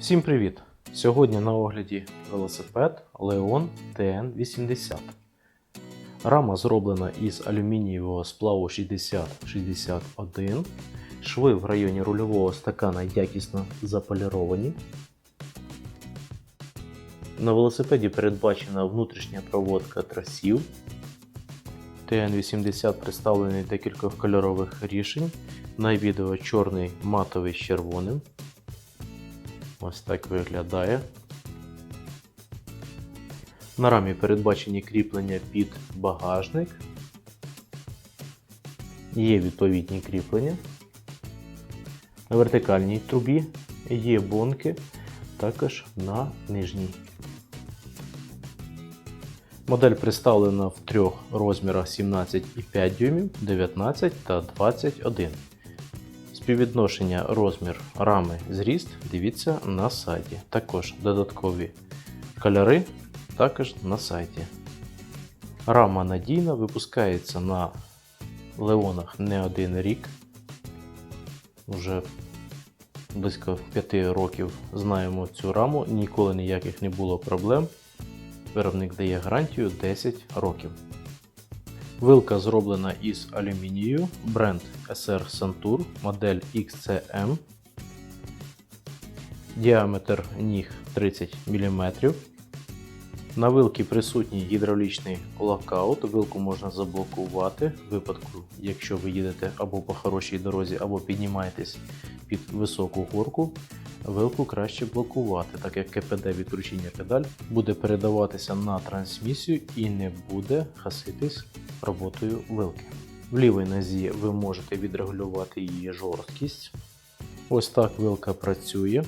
Всім привіт! Сьогодні на огляді велосипед Leon TN80. Рама зроблена із алюмінієвого сплаву 6061. Шви в районі рульового стакана якісно заполіровані. На велосипеді передбачена внутрішня проводка трасів. TN80 представлений декількох кольорових рішень. На відео чорний матовий з червоним. Ось так виглядає. На рамі передбачені кріплення під багажник. Є відповідні кріплення. На вертикальній трубі є бонки, також на нижній. Модель представлена в трьох розмірах 17,5 дюймів, 19 та 21. Співвідношення розмір рами зріст дивіться на сайті. Також додаткові кольори також на сайті. Рама надійна випускається на Леонах не один рік. Уже близько 5 років знаємо цю раму, ніколи ніяких не було проблем. Виробник дає гарантію 10 років. Вилка зроблена із алюмінію, бренд SR Santur, модель XCM. Діаметр ніг 30 мм. На вилці присутній гідравлічний локаут. Вилку можна заблокувати в випадку, якщо ви їдете або по хорошій дорозі, або піднімаєтесь під високу горку. Вилку краще блокувати, так як КПД відкручення педаль буде передаватися на трансмісію і не буде хаситись роботою вилки. В лівій нозі ви можете відрегулювати її жорсткість. Ось так вилка працює.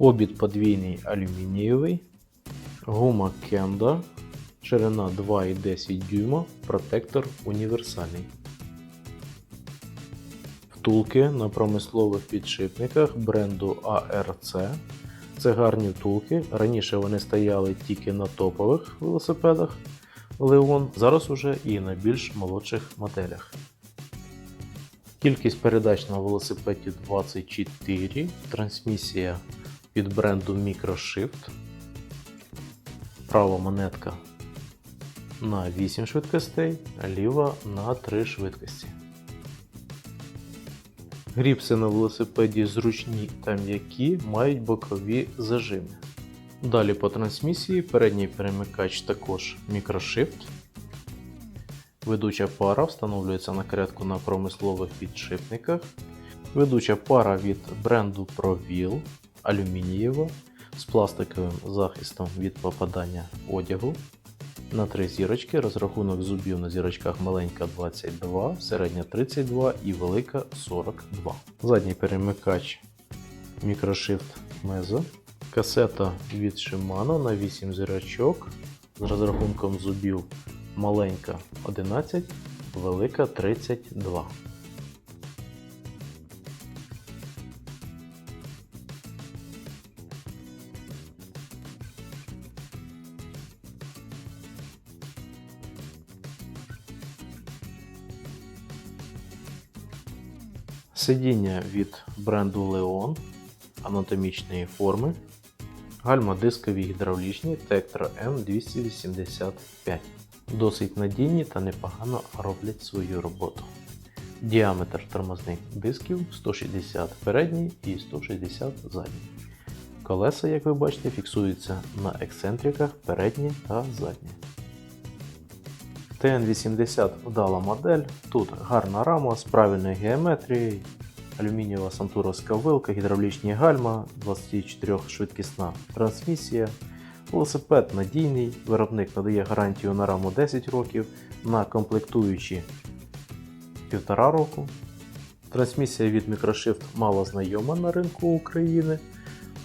Обід подвійний алюмінієвий, гума Кенда, ширина 2,10 дюйма, протектор універсальний. Втулки на промислових підшипниках бренду ARC. Це гарні втулки. Раніше вони стояли тільки на топових велосипедах Leon, зараз уже і на більш молодших моделях. Кількість передач на велосипеді 24, трансмісія від бренду Microshift. Права монетка на 8 швидкостей, ліва на 3 швидкості. Гріпси на велосипеді зручні та м'які, мають бокові зажими. Далі по трансмісії передній перемикач також Microshift. Ведуча пара встановлюється на каретку на промислових підшипниках. Ведуча пара від бренду ProWheel алюмінієва з пластиковим захистом від попадання одягу. На три зірочки розрахунок зубів на зірочках маленька 22, середня 32 і велика 42. Задній перемикач Microshift Mezzo. Касета від Shimano на 8 зірочок з розрахунком зубів маленька 11, велика 32. Сидіння від бренду Leon анатомічної форми. Гальма дискові гідравлічні Tektro M285. Досить надійні та непогано роблять свою роботу. Діаметр тормозних дисків 160 передній і 160 задній. Колеса, як ви бачите, фіксуються на ексцентриках передні та задні. TN80 вдала модель. Тут гарна рама з правильною геометрією, алюмінієва сантуровська вилка, гідравлічні гальма, 24 швидкісна трансмісія. Велосипед надійний, виробник надає гарантію на раму 10 років, на комплектуючі 1,5 року. Трансмісія від Microshift мало знайома на ринку України,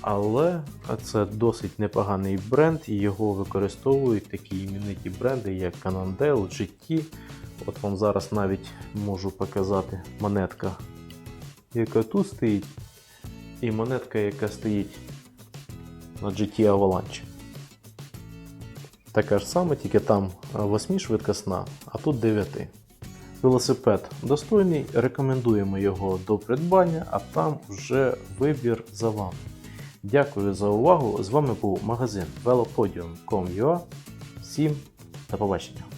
але це досить непоганий бренд, і його використовують такі імениті бренди, як Cannondale, GT. От вам зараз навіть можу показати монетка, яка тут стоїть, і монетка, яка стоїть на GT Avalanche. Така ж сама, тільки там 8 швидкосна, а тут 9. Велосипед достойний, рекомендуємо його до придбання, а там вже вибір за вами. Дякую за увагу! З вами був магазин velopodium.com.ua. Всім до побачення!